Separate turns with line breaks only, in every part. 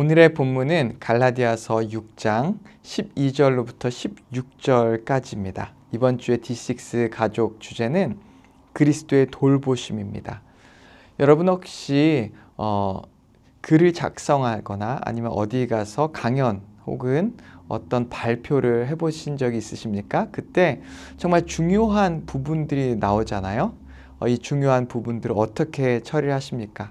오늘의 본문은 갈라디아서 6장 12절로부터 16절까지입니다. 이번 주의 D6 가족 주제는 그리스도의 돌보심입니다. 여러분 혹시 어, 글을 작성하거나 아니면 어디 가서 강연 혹은 어떤 발표를 해보신 적이 있으십니까? 그때 정말 중요한 부분들이 나오잖아요. 어, 이 중요한 부분들을 어떻게 처리하십니까?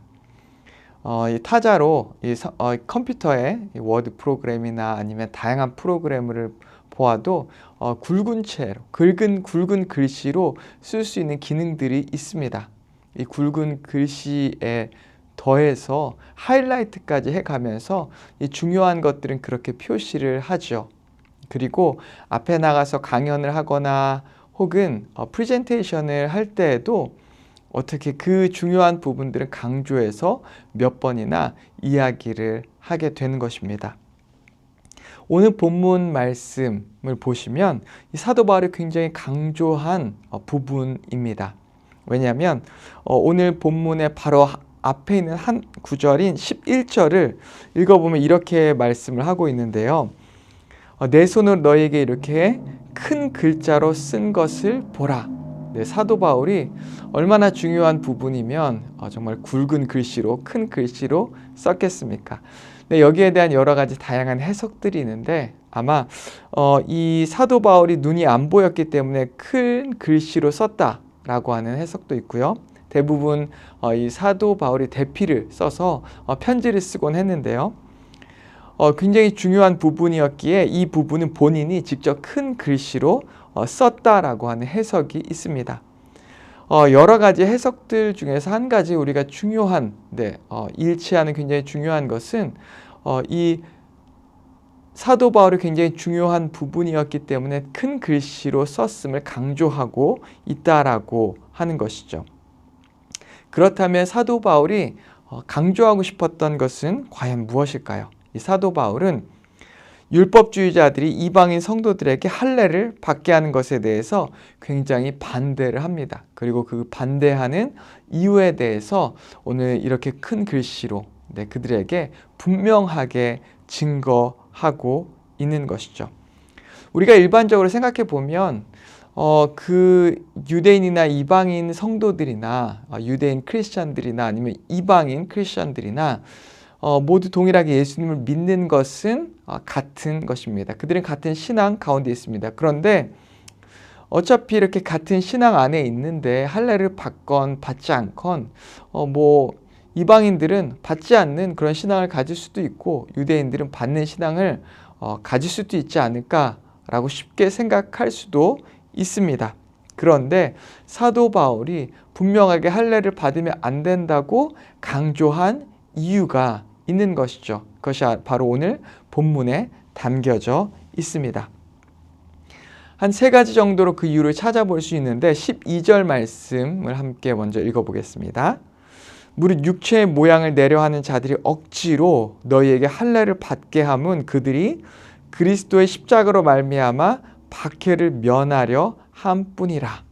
어, 이 타자로 이 서, 어, 컴퓨터의 이 워드 프로그램이나 아니면 다양한 프로그램을 보아도 어, 굵은 채로 굵은 굵은 글씨로 쓸 수 있는 기능들이 있습니다. 이 굵은 글씨에 더해서 하이라이트까지 해가면서 이 중요한 것들은 그렇게 표시를 하죠. 그리고 앞에 나가서 강연을 하거나 혹은 어, 프레젠테이션을 할 때에도 어떻게 그 중요한 부분들을 강조해서 몇 번이나 이야기를 하게 되는 것입니다. 오늘 본문 말씀을 보시면 이 사도 바울이 굉장히 강조한 어, 부분입니다. 왜냐하면 어, 오늘 본문의 바로 앞에 있는 한 구절인 11절을 읽어보면 이렇게 말씀을 하고 있는데요. 어, 내 손을 너에게 이렇게 큰 글자로 쓴 것을 보라. 네, 사도 바울이 얼마나 중요한 부분이면 어, 정말 굵은 글씨로 큰 글씨로 썼겠습니까? 네, 여기에 대한 여러 가지 다양한 해석들이 있는데 아마 어, 이 사도 바울이 눈이 안 보였기 때문에 큰 글씨로 썼다라고 하는 해석도 있고요. 대부분 어, 이 사도 바울이 대피를 써서 어, 편지를 쓰곤 했는데요. 어, 굉장히 중요한 부분이었기에 이 부분은 본인이 직접 큰 글씨로 어, 썼다라고 하는 해석이 있습니다. 어, 여러 가지 해석들 중에서 한 가지 우리가 중요한, 네, 어, 일치하는 굉장히 중요한 것은 어, 이 사도 바울이 굉장히 중요한 부분이었기 때문에 큰 글씨로 썼음을 강조하고 있다라고 하는 것이죠. 그렇다면 사도 바울이 어, 강조하고 싶었던 것은 과연 무엇일까요? 이 사도 바울은 율법주의자들이 이방인 성도들에게 할례를 받게 하는 것에 대해서 굉장히 반대를 합니다. 그리고 그 반대하는 이유에 대해서 오늘 이렇게 큰 글씨로 네, 그들에게 분명하게 증거하고 있는 것이죠. 우리가 일반적으로 생각해 보면 어, 그 유대인이나 이방인 성도들이나 어, 유대인 크리스천들이나 아니면 이방인 크리스천들이나 어, 모두 동일하게 예수님을 믿는 것은 어, 같은 것입니다. 그들은 같은 신앙 가운데 있습니다. 그런데 어차피 이렇게 같은 신앙 안에 있는데 할례를 받건 받지 않건 어, 뭐 이방인들은 받지 않는 그런 신앙을 가질 수도 있고 유대인들은 받는 신앙을 어, 가질 수도 있지 않을까라고 쉽게 생각할 수도 있습니다. 그런데 사도 바울이 분명하게 할례를 받으면 안 된다고 강조한 이유가 있는 것이죠. 그것이 바로 오늘 본문에 담겨져 있습니다. 한 세 가지 정도로 그 이유를 찾아볼 수 있는데 12절 말씀을 함께 먼저 읽어보겠습니다. 무릇 육체의 모양을 내려하는 자들이 억지로 너희에게 할례를 받게 함은 그들이 그리스도의 십자가로 말미암아 박해를 면하려 함뿐이라.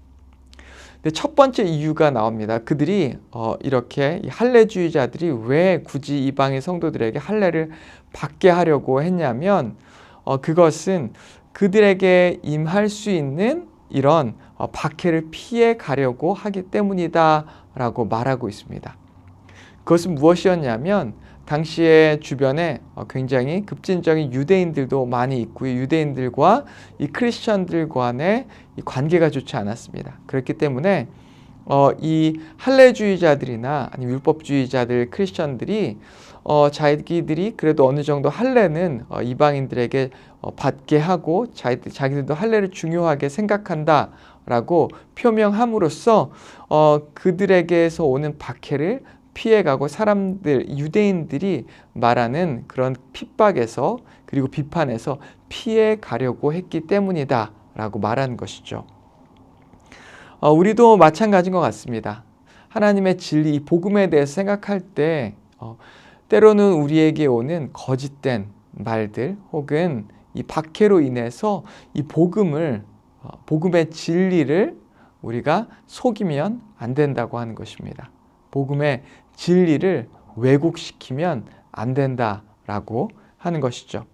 첫 번째 이유가 나옵니다. 그들이 어, 이렇게 할례주의자들이 왜 굳이 이방의 성도들에게 할례를 받게 하려고 했냐면 어, 그것은 그들에게 임할 수 있는 이런 어, 박해를 피해 가려고 하기 때문이다라고 말하고 있습니다. 그것은 무엇이었냐면 당시에 주변에 어, 굉장히 급진적인 유대인들도 많이 있고 유대인들과 이 크리스천들 간의 관계가 좋지 않았습니다. 그렇기 때문에 어, 이 할례주의자들이나 아니 율법주의자들 크리스천들이 어, 자기들이 그래도 어느 정도 할례는 어, 이방인들에게 어, 받게 하고 자기, 자기들도 할례를 중요하게 생각한다라고 표명함으로써 어, 그들에게서 오는 박해를 피해가고 사람들 유대인들이 말하는 그런 핍박에서 그리고 비판에서 피해 가려고 했기 때문이다라고 말하는 것이죠. 어, 우리도 마찬가지인 것 같습니다. 하나님의 진리, 이 복음에 대해서 생각할 때 어, 때로는 우리에게 오는 거짓된 말들 혹은 이 박해로 인해서 이 복음을 어, 복음의 진리를 우리가 속이면 안 된다고 하는 것입니다. 복음의 진리를 왜곡시키면 안 된다. 라고 하는 것이죠.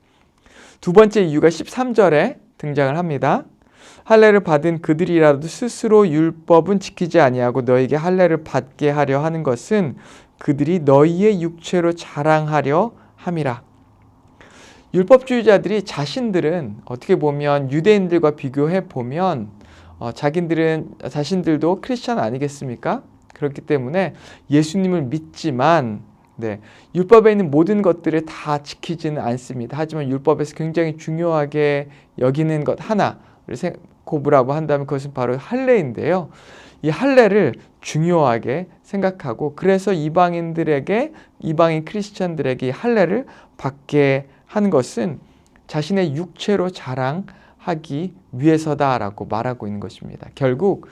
두 번째 이유가 13절에 등장을 합니다. 할례를 받은 그들이라도 스스로 율법은 지키지 아니하고 너에게 할례를 받게 하려 하는 것은 그들이 너희의 육체로 자랑하려 함이라. 율법주의자들이 자신들은 어떻게 보면 유대인들과 비교해 보면 어, 자기들은 자신들도 크리스천 아니겠습니까? 그렇기 때문에 예수님을 믿지만 네, 율법에 있는 모든 것들을 다 지키지는 않습니다. 하지만 율법에서 굉장히 중요하게 여기는 것 하나를 고부라고 한다면 그것은 바로 할례인데요. 이 할례를 중요하게 생각하고 그래서 이방인들에게 이방인 크리스천들에게 이 할례를 받게 한 것은 자신의 육체로 자랑하기 위해서다라고 말하고 있는 것입니다. 결국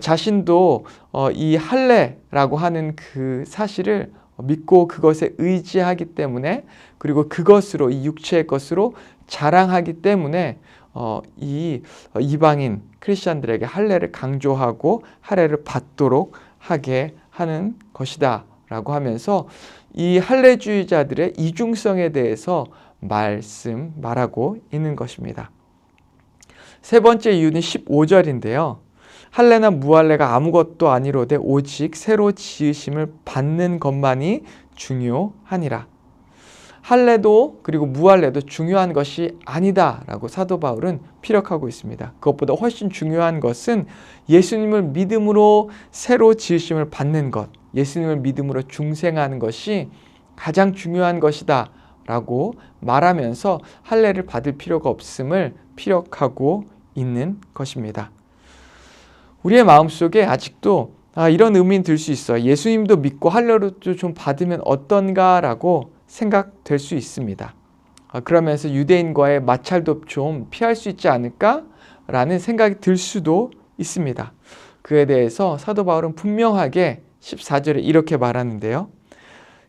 자신도 어, 이 할례라고 하는 그 사실을 믿고 그것에 의지하기 때문에 그리고 그것으로 이 육체의 것으로 자랑하기 때문에 어, 이 이방인 크리스천들에게 할례를 강조하고 할례를 받도록 하게 하는 것이다라고 하면서 이 할례주의자들의 이중성에 대해서 말씀 말하고 있는 것입니다. 세 번째 이유는 15절인데요. 할례나 무할례가 아무것도 아니로되 오직 새로 지으심을 받는 것만이 중요하니라. 할례도 그리고 무할례도 중요한 것이 아니다라고 사도 바울은 피력하고 있습니다. 그것보다 훨씬 중요한 것은 예수님을 믿음으로 새로 지으심을 받는 것, 예수님을 믿음으로 중생하는 것이 가장 중요한 것이다. 라고 말하면서 할례를 받을 필요가 없음을 피력하고 있는 것입니다. 우리의 마음속에 아직도 아, 이런 의미는 들 수 있어. 예수님도 믿고 할례를 좀 받으면 어떤가라고 생각될 수 있습니다. 아, 그러면서 유대인과의 마찰도 좀 피할 수 있지 않을까라는 생각이 들 수도 있습니다. 그에 대해서 사도 바울은 분명하게 14절에 이렇게 말하는데요.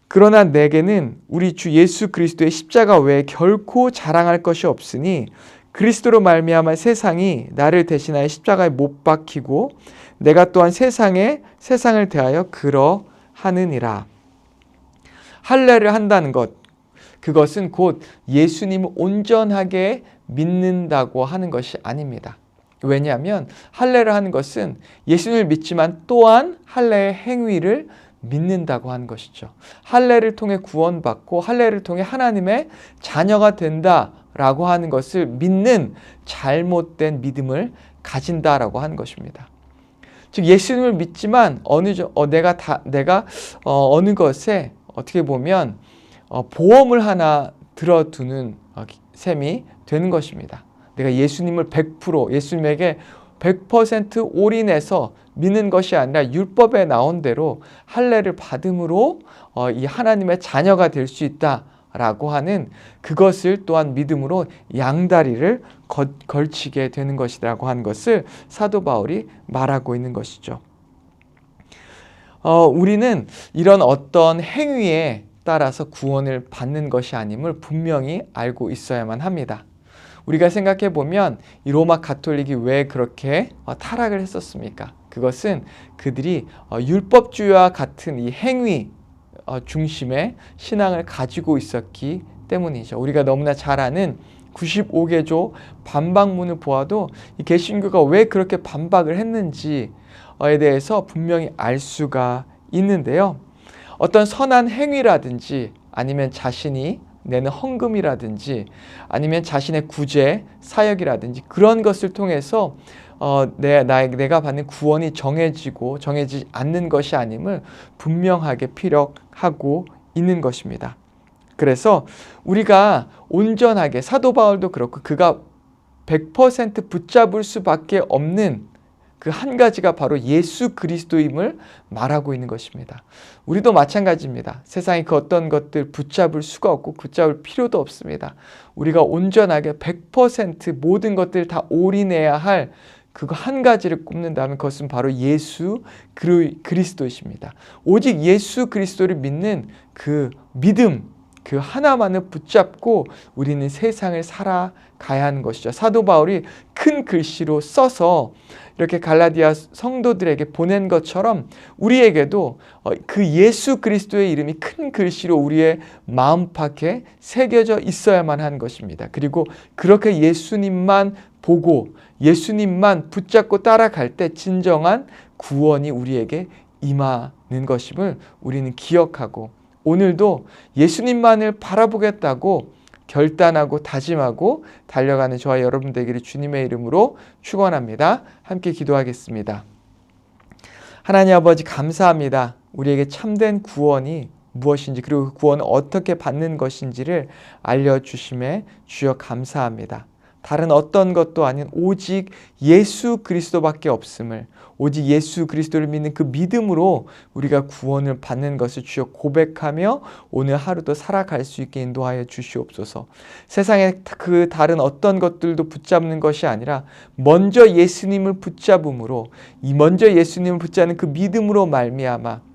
그러나 내게는 우리 주 예수 그리스도의 십자가 외에 결코 자랑할 것이 없으니 그리스도로 말미암아 세상이 나를 대신하여 십자가에 못 박히고 내가 또한 세상에 세상을 대하여 그러하느니라. 할례를 한다는 것 그것은 곧 예수님을 온전하게 믿는다고 하는 것이 아닙니다. 왜냐하면 할례를 하는 것은 예수님을 믿지만 또한 할례의 행위를 믿는다고 하는 것이죠. 할례를 통해 구원받고 할례를 통해 하나님의 자녀가 된다 라고 하는 것을 믿는 잘못된 믿음을 가진다라고 하는 것입니다. 즉 예수님을 믿지만 어느 어, 내가 다 내가 어, 어느 것에 어떻게 보면 어, 보험을 하나 들어두는 어, 셈이 되는 것입니다. 내가 예수님을 100% 예수님에게 100% 올인해서 믿는 것이 아니라 율법에 나온 대로 할례를 받음으로 어, 이 하나님의 자녀가 될 수 있다 라고 하는 그것을 또한 믿음으로 양다리를 거, 걸치게 되는 것이라고 하는 것을 사도 바울이 말하고 있는 것이죠. 어, 우리는 이런 어떤 행위에 따라서 구원을 받는 것이 아님을 분명히 알고 있어야만 합니다. 우리가 생각해 보면 이 로마 가톨릭이 왜 그렇게 어, 타락을 했었습니까? 그것은 그들이 어, 율법주의와 같은 이 행위 어, 중심의 신앙을 가지고 있었기 때문이죠. 우리가 너무나 잘 아는 95개조 반박문을 보아도 이 개신교가 왜 그렇게 반박을 했는지에 대해서 분명히 알 수가 있는데요. 어떤 선한 행위라든지 아니면 자신이 내는 헌금이라든지 아니면 자신의 구제, 사역이라든지 그런 것을 통해서 어, 내, 나, 내가 받는 구원이 정해지고 정해지지 않는 것이 아님을 분명하게 피력하고 있는 것입니다. 그래서 우리가 온전하게 사도 바울도 그렇고 그가 100% 붙잡을 수밖에 없는 그 한 가지가 바로 예수 그리스도임을 말하고 있는 것입니다. 우리도 마찬가지입니다. 세상에 그 어떤 것들 붙잡을 수가 없고 붙잡을 필요도 없습니다. 우리가 온전하게 100% 모든 것들 다 올인해야 할 그거 한 가지를 꼽는다면 그것은 바로 예수 그리스도이십니다. 오직 예수 그리스도를 믿는 그 믿음 그 하나만을 붙잡고 우리는 세상을 살아가야 하는 것이죠. 사도 바울이 큰 글씨로 써서 이렇게 갈라디아 성도들에게 보낸 것처럼 우리에게도 어, 그 예수 그리스도의 이름이 큰 글씨로 우리의 마음팍에 새겨져 있어야만 한 것입니다. 그리고 그렇게 예수님만 보고 예수님만 붙잡고 따라갈 때 진정한 구원이 우리에게 임하는 것임을 우리는 기억하고 오늘도 예수님만을 바라보겠다고 결단하고 다짐하고 달려가는 저와 여러분 되기를 주님의 이름으로 축원합니다. 함께 기도하겠습니다. 하나님 아버지 감사합니다. 우리에게 참된 구원이 무엇인지 그리고 그 구원을 어떻게 받는 것인지를 알려 주심에 주여 감사합니다. 다른 어떤 것도 아닌 오직 예수 그리스도밖에 없음을 오직 예수 그리스도를 믿는 그 믿음으로 우리가 구원을 받는 것을 주여 고백하며 오늘 하루도 살아갈 수 있게 인도하여 주시옵소서. 세상에 그 다른 어떤 것들도 붙잡는 것이 아니라 먼저 예수님을 붙잡음으로 이 먼저 예수님을 붙잡는 그 믿음으로 말미암아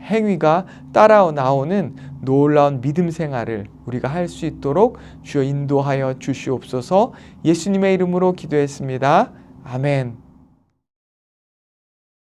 행위가 따라 나오는 놀라운 믿음 생활을 우리가 할 수 있도록 주여 인도하여 주시옵소서 예수님의 이름으로 기도했습니다. 아멘.